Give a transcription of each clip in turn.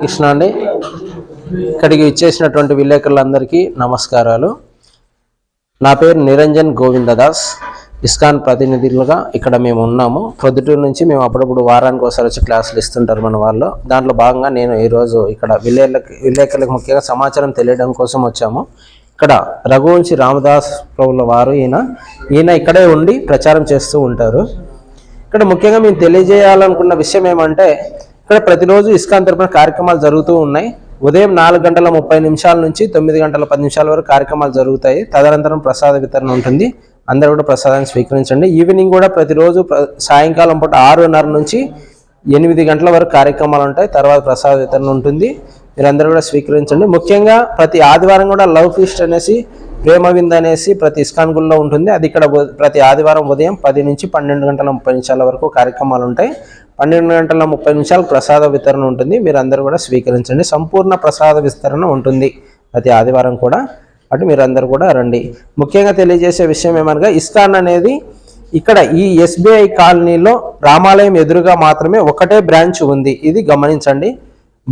కృష్ణ అండి. ఇక్కడికి ఇచ్చేసినటువంటి విలేకరులందరికీ నమస్కారాలు. నా పేరు నిరంజన్ గోవిందదాస్. ఇస్కాన్ ప్రతినిధులుగా ఇక్కడ మేము ఉన్నాము. ప్రొద్దుటూరు నుంచి మేము అప్పుడప్పుడు వారానికి ఒకసారి వచ్చి క్లాసులు ఇస్తుంటారు మన వాళ్ళు. దాంట్లో భాగంగా నేను ఈరోజు ఇక్కడ విలేకరులకు విలేకరులకు ముఖ్యంగా సమాచారం తెలియడం కోసం వచ్చాము. ఇక్కడ రఘువంశి రామదాస్ ప్రభుల వారు ఈయన ఈయన ఇక్కడే ఉండి ప్రచారం చేస్తూ ఉంటారు. ఇక్కడ ముఖ్యంగా మేము తెలియజేయాలనుకున్న విషయం ఏమంటే ఇక్కడ ప్రతిరోజు ఇస్కాన్ తరపున కార్యక్రమాలు జరుగుతూ ఉన్నాయి. ఉదయం నాలుగు గంటల ముప్పై నిమిషాల నుంచి తొమ్మిది గంటల పది నిమిషాల వరకు కార్యక్రమాలు జరుగుతాయి. తదనంతరం ప్రసాద వితరణ ఉంటుంది. అందరూ కూడా ప్రసాదాన్ని స్వీకరించండి. ఈవినింగ్ కూడా ప్రతిరోజు ప్ర- సాయంకాలం పూట ఆరున్నర నుంచి ఎనిమిది గంటల వరకు కార్యక్రమాలు ఉంటాయి. తర్వాత ప్రసాద వితరణ ఉంటుంది. మీరందరూ కూడా స్వీకరించండి. ముఖ్యంగా ప్రతి ఆదివారం కూడా లవ్ ఫీస్ట్ అనేసి ప్రేమ విందు అనేసి ప్రతి ఇస్కాన్ గుళ్ళో ఉంటుంది. అది ఇక్కడ ప్రతి ఆదివారం ఉదయం పది నుంచి పన్నెండు గంటల ముప్పై నిమిషాల వరకు కార్యక్రమాలు ఉంటాయి. పన్నెండు గంటల ముప్పై నిమిషాలు ప్రసాద వితరణ ఉంటుంది. మీరు అందరూ కూడా స్వీకరించండి. సంపూర్ణ ప్రసాద విస్తరణ ఉంటుంది ప్రతి ఆదివారం కూడా. అటు మీరు కూడా రండి. ముఖ్యంగా తెలియజేసే విషయం ఏమనగా ఇస్కాన్ అనేది ఇక్కడ ఈ ఎస్బీఐ కాలనీలో రామాలయం ఎదురుగా మాత్రమే ఒకటే బ్రాంచ్ ఉంది. ఇది గమనించండి.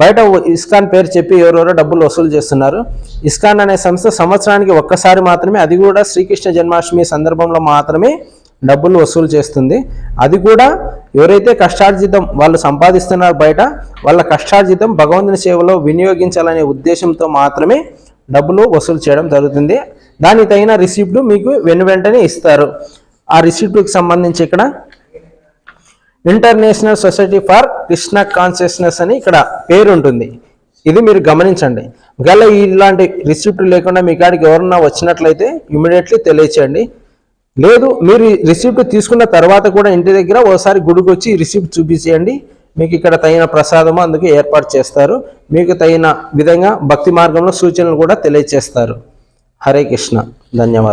బయట ఇస్కాన్ పేరు చెప్పి ఎవరెవరో డబ్బులు వసూలు చేస్తున్నారు. ఇస్కాన్ అనే సంస్థ సంవత్సరానికి ఒక్కసారి మాత్రమే అది కూడా శ్రీకృష్ణ జన్మాష్టమి సందర్భంలో మాత్రమే డబ్బులు వసూలు చేస్తుంది. అది కూడా ఎవరైతే కష్టార్జితం వాళ్ళు సంపాదిస్తున్నారు బయట వాళ్ళ కష్టార్జితం భగవంతుని సేవలో వినియోగించాలనే ఉద్దేశంతో మాత్రమే డబ్బులు వసూలు చేయడం జరుగుతుంది. దానికి తగిన రిసిప్ట్ మీకు వెను వెంటనే ఇస్తారు. ఆ రిసిప్ట్కి సంబంధించి ఇక్కడ international society for Krishna consciousness అని ఇక్కడ పేరు ఉంటుంది ఇది మీరు గమనించండి. ఒకవేళ ఇలాంటి రిసిప్ట్ లేకుండా మీ కాడికి ఎవరన్నా వచ్చినట్లయితే ఇమీడియట్లీ తెలియచేయండి. లేదు మీరు రిసిప్ట్ తీసుకున్న తర్వాత కూడా ఇంటి దగ్గర ఓసారి గుడికి వచ్చి రిసిప్ట్ చూపించేయండి. మీకు ఇక్కడ తగిన ప్రసాదము అందుకు ఏర్పాటు చేస్తారు. మీకు తగిన విధంగా భక్తి మార్గంలో సూచనలు కూడా తెలియచేస్తారు. హరే కృష్ణ. ధన్యవాదాలు.